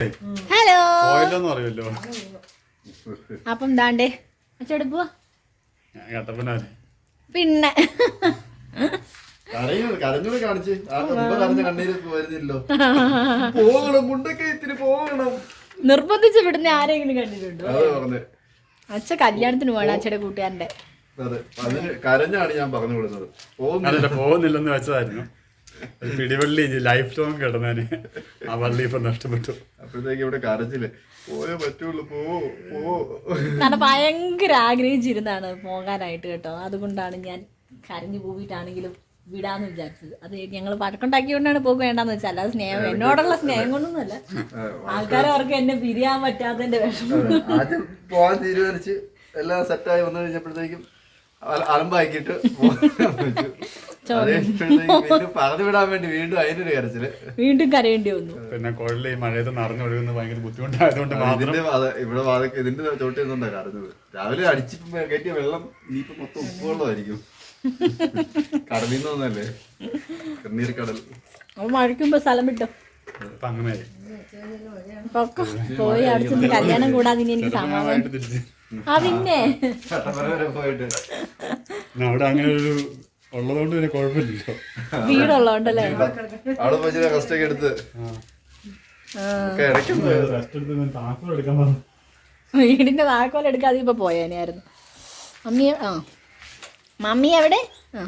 Hello. പറയുമല്ലോ അപ്പം ദാണ്ടേ. അച്ചെടുപ്പോ പിന്നെ. കരഞ്ഞു കരഞ്ഞൂടെ കാണിച്ച്. ആ കരഞ്ഞ കണ്ണീര് വരുന്നില്ലോ പോകണം മുണ്ടൊക്കെ ഇത്തിരി പോകണം. നിർബന്ധിച്ച് വിടുന്ന ആരെങ്കിലും കണ്ടിട്ടുണ്ടോ? അച്ഛ കല്യാണത്തിന് പോകണം അച്ഛയുടെ കൂട്ടുകാരന്റെ അതെ അതിന് കരഞ്ഞാണ് ഞാൻ പറഞ്ഞു വിടുന്നത്. പോകുന്നില്ലെന്ന് വെച്ചതായിരുന്നു. പിടിവള്ളി ലൈഫ് ലോങ് കിടന്നേന്. ആ വള്ളി ഇപ്പൊ നഷ്ടപ്പെട്ടു. അപ്പോഴത്തേക്ക് ഇവിടെ കരച്ചിൽ. പോയേ പറ്റുള്ളൂ പോ പോ. കാരണം ഭയങ്കര ആഗ്രഹിച്ചിരുന്നാണ് പോകാനായിട്ട് കേട്ടോ. അതുകൊണ്ടാണ് ഞാൻ കരഞ്ഞു പോയിട്ടാണെങ്കിലും വിടാന്ന് വിചാരിച്ചത്. അത് ഞങ്ങൾ വഴക്കുണ്ടാക്കിയോണ്ടാണ് പോകുക വേണ്ടെന്ന് വെച്ചാൽ അല്ലാതെ സ്നേഹം എന്നോടുള്ള സ്നേഹം കൊണ്ടൊന്നുമല്ല. ആൾക്കാരെ അവർക്ക് എന്നെ പിരിയാൻ പറ്റാത്തതിന്റെ വിഷമം ആദ്യം പോകാൻ തീരുമാനിച്ച് എല്ലാം സെറ്റായി വന്നു കഴിഞ്ഞപ്പോഴത്തേക്കും അലമ്പാക്കിട്ട് അലമ്പാക്കിയിട്ട് പോകാൻ വെച്ചു. അത് പറഞ്ഞു വിടാൻ വേണ്ടി വീണ്ടും അതിനൊരു കരച്ചിൽ. വീണ്ടും കരയേണ്ടി വന്നു. പിന്നെ കുഴലിൽ ഈ മഴയത്ത് നിറഞ്ഞൊഴുകുന്നത് ഭയങ്കര ബുദ്ധിമുട്ടായതുകൊണ്ട് മാത്രം ഇവിടെ ഇതിന്റെ ചോട്ടിൽ നിന്നുണ്ടാ കരഞ്ഞത്. രാവിലെ അടിച്ചിപ്പം കയറ്റിയ വെള്ളം ഇനിയിപ്പോ മൊത്തം ഉപ്പുവെള്ളമായിരിക്കും. കടലിൽ നിന്നല്ലേ കണ്ണീർ കടൽ. മഴയ്ക്കുമ്പോ സ്ഥലം വിട്ടോ. പോയി അടിച്ചിട്ട് കല്യാണം കൂടാതെ ഇനി എനിക്ക് സമാധാനം. ആ പിന്നെ. അവിടെ അങ്ങനെ ഒരു ഉള്ളതുകൊണ്ട് പിന്നെ കുഴപ്പമില്ലല്ലോ. വീടുള്ളതുകൊണ്ടല്ലേ? അവിടെ പോയി റെസ്റ്റ് ഒക്കെ എടുത്ത്. വീടിന്റെ താക്കോൽ എടുക്കാതെ ഇപ്പൊ പോയേനായിരുന്നു മമ്മി ആ. മമ്മി എവിടെ? ആ.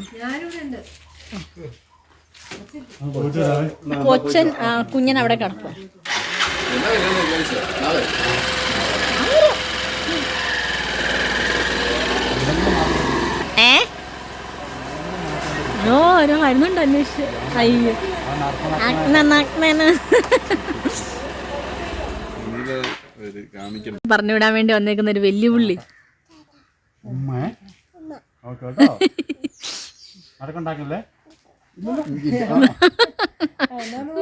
കൊച്ചൻ ആ, കുഞ്ഞൻ അവിടെ കിടക്കുക എന്നാ ഇല്ലെന്ന് വിചാരിച്ചോ? നാളെ ഏ ഓ ഓരോ മരുന്നുണ്ട് അന്വേഷിച്ച്. അയ്യോ. പറഞ്ഞുവിടാൻ വേണ്ടി വന്നേക്കുന്ന ഒരു വെല്ലുവിളി.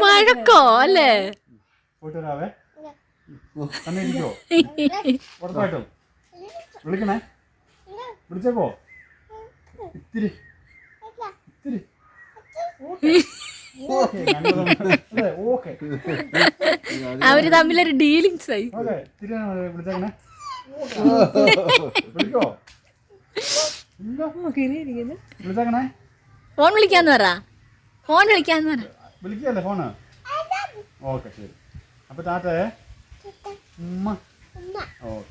മഴക്കോ അല്ലേ? വിളിക്കണേ. വിളിച്ചേക്കോ? ഇത്തിരി. അവർ തമ്മിലൊരു ഡീലിങ്സ് ആയി ഫോൺ വിളിക്കാന്ന് പറ. ഫോൺ വിളിക്കാന്ന് പറ. വിളിക്കല്ലേ ഫോണ്? ഓക്കെ ശരി. അപ്പൊ താത്തേ ഉമ്മ. ഓ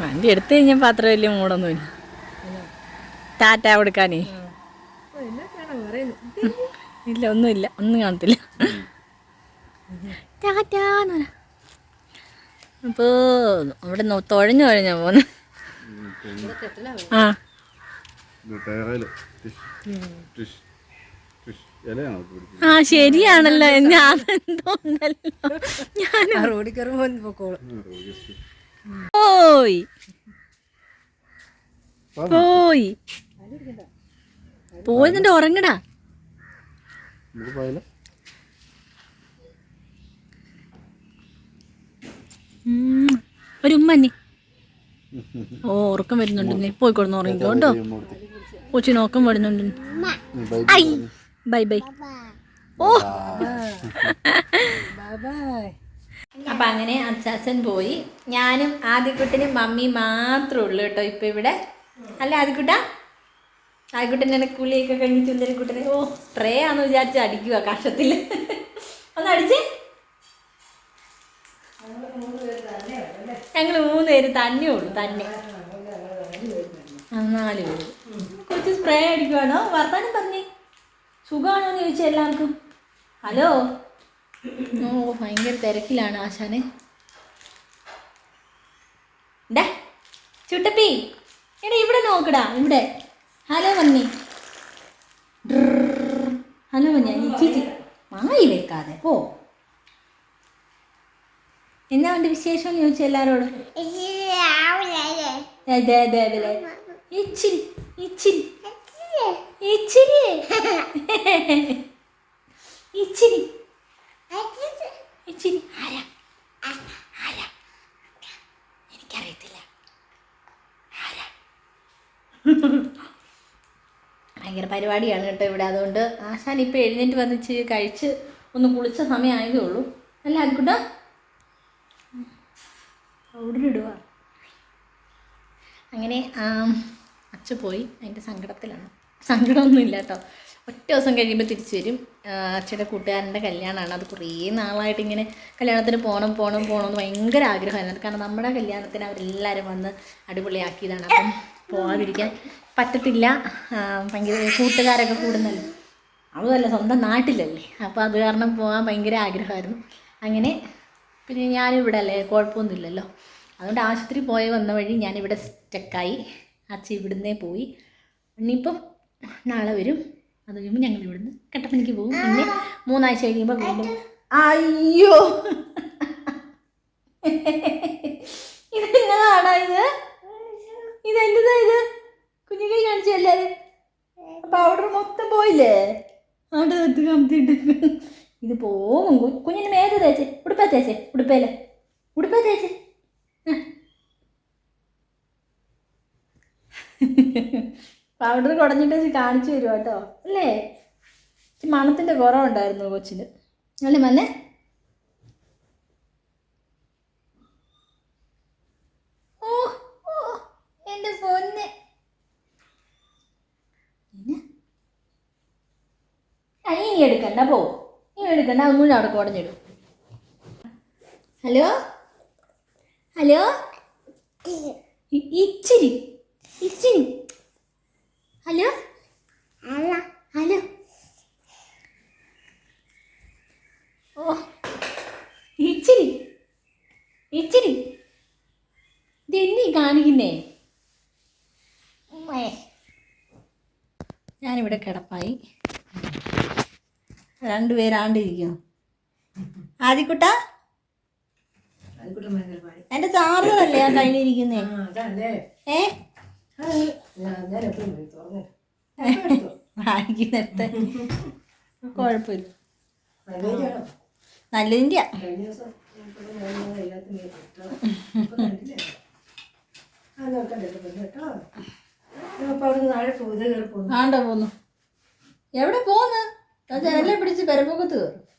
വണ്ടി എടുത്തു കഴിഞ്ഞപ്പോ അത്ര വലിയ മൂടൊന്നുമില്ല. ടാറ്റ കൊടുക്കാനേ. ഇല്ല ഒന്നുമില്ല. ഒന്നും കാണത്തില്ല. ടാറ്റാന്ന് പറ. അപ്പോ അവിടെ തൊഴഞ്ഞു തുഴഞ്ഞു തുഴഞ്ഞാ പോന്ന് ആ. ആ ശരിയാണല്ലോ. ഞാൻ എന്തോന്നല്ലോ ഞാൻ പോയി. പോയി പോയി. നിന്റെ ഉറങ്ങടാ. ഒരുമ്മന്നെ പോയാലോ? ഒരു ഉമ്മന്നെ ഓ ഉറക്കം വരുന്നുണ്ട് നീ പോയി കൊടുന്ന് നോക്കം വരുന്നുണ്ടെന്ന് അമ്മ കൊടുത്തേ. കൊച്ചിന് ഉറക്കം വരുന്നുണ്ട് ഐ. ബൈ ബൈ ഓ അപ്പൊ അങ്ങനെ അച്ചാച്ചൻ പോയി. ഞാനും ആദ്യക്കുട്ടനും മമ്മി മാത്രമേ ഉള്ളൂ കേട്ടോ ഇപ്പൊ ഇവിടെ. അല്ല ആദ്യക്കുട്ട ആദ്യക്കുട്ടനെ കുളിയൊക്കെ കഴിഞ്ഞ് ചുന്തരക്കുട്ടനെ ഓ ട്രേ ആന്ന് വിചാരിച്ച് അടിക്കുക കഷത്തിൽ. ഒന്ന് അടിച്ചേ. ഞങ്ങൾ മൂന്ന് പേര് തന്നെ ഉള്ളൂ തന്നെ. ആ, നാല് പേര്. കുറച്ച് സ്പ്രേ അടിക്കുവാണോ? വർത്താനം പറഞ്ഞേ. സുഖമാണോ എന്ന് ചോദിച്ചാൽ എല്ലാവർക്കും? ഹലോ? ഓ ഭയങ്കര തിരക്കിലാണ് ആശാന്. ഡാ ചുട്ടപ്പി എടാ ഇവിടെ നോക്കടാ ഇവിടെ. ഹലോ മന്നി ഹലോ മഞ്ഞ ചേച്ചി മായി വെക്കാതെ ഓ എന്നാ ഉണ്ട് വിശേഷം എന്ന് ചോദിച്ചു എല്ലാരോടും? അതെ അതെ അതെ ഇച്ചിരി ഇച്ചിരി ഇച്ചിരി. ഇച്ചിരി. ഇച്ചിരി. ആരാ? ആരാ? എനിക്കറിയത്തില്ല. ആരാ? ഭയങ്കര പരിപാടിയാണ് കേട്ടോ ഇവിടെ. അതുകൊണ്ട് ആശാൻ ഇപ്പോൾ എഴുന്നേറ്റ് വന്നിച്ച് കഴിച്ച് ഒന്ന് കുളിച്ച സമയമായതേ ഉള്ളൂ അല്ല അതുകൂട്ടാ പൗഡറിടുക അങ്ങനെ അച്ഛ പോയി. അതിന്റെ സങ്കടത്തിലാണ്. സങ്കടമൊന്നുമില്ല കേട്ടോ. ഒറ്റ ദിവസം കഴിയുമ്പോൾ തിരിച്ചു വരും. അച്ഛന്റെ കൂട്ടുകാരന്റെ കല്യാണമാണ്. അത് കുറേ നാളായിട്ട് ഇങ്ങനെ കല്യാണത്തിന് പോകണം പോകണം പോകണം എന്ന് ഭയങ്കര ആഗ്രഹമായിരുന്നു. കാരണം നമ്മുടെ കല്യാണത്തിന് അവരെല്ലാവരും വന്ന് അടിപൊളിയാക്കിയതാണ്. അപ്പം പോകാതിരിക്കാൻ പറ്റത്തില്ല. ഭയങ്കര കൂട്ടുകാരൊക്കെ കൂടുന്നല്ലോ? അതുമല്ല സ്വന്തം നാട്ടിലല്ലേ? അപ്പോൾ അത് കാരണം പോകാൻ ഭയങ്കര ആഗ്രഹമായിരുന്നു. അങ്ങനെ പിന്നെ ഞാനിവിടെ അല്ലേ കുഴപ്പമൊന്നുമില്ലല്ലോ. അതുകൊണ്ട് ആശുപത്രി പോയി വന്ന വഴി ഞാനിവിടെ സ്റ്റക്കായി അച്ഛൻ ഇവിടുന്നേ പോയി. ഇനിയിപ്പം നാളെ വരും. അത് കഴിയുമ്പോൾ ഞങ്ങൾ ഇവിടുന്ന് കട്ടപ്പനയ്ക്ക് പോകും. പിന്നെ മൂന്നാഴ്ച കഴിയുമ്പോൾ വീണ്ടും അയ്യോ. ഇതെന്നതാണോ ഇത്? ഇതെന്താ ഇത്? കുഞ്ഞു കൈ കാണിച്ചു എല്ലാവരും പൗഡർ മൊത്തം പോയില്ലേ? അവിടെ അത് കമ്പിട്ട് ഇത് പോകും. കുഞ്ഞിന് മേത് തേച്ചേ. ഉടുപ്പ തേച്ചേ. ഉടുപ്പേലെ. ഉടുപ്പ തേച്ചേ. പൗഡർ കുടഞ്ഞിട്ട് കാണിച്ചു തരും കേട്ടോ? അല്ലേ? മണത്തിന്റെ കുറവുണ്ടായിരുന്നു കൊച്ചിന്. അല്ലെ മന്നെ? ഓ ഓ എന്റെ പൊന്നെ. ഇനി എടുക്കണ്ട പോ. ഇനി എടുക്കണ്ട അത് മുഴുവൻ അവിടെ കുടഞ്ഞിടും. ഹലോ? ഹലോ? ഇച്ചിരി ഇച്ചിരി. ഹലോ? ഹലോ? ഓ ഇച്ചിരി ഇച്ചിരി. ഇതെന്നീ കാണിക്കുന്നേ? ഉമ്മേ. ഞാനിവിടെ കിടപ്പായി. രണ്ടുപേരാണ്ടിരിക്കുന്നു ആദിക്കുട്ട? എന്റെ ചാർജറല്ലേ ആ കയ്യിലിരിക്കുന്നേ ഏ? വാങ്ങിക്കുന്നിടത്ത്. കുഴപ്പമില്ല. നല്ലതിന്റെ ആണ്ട പോന്നു. എവിടെ പോന്ന്? ജനലെ പിടിച്ച് പെരപ്പൊക്കത്ത് കയറും.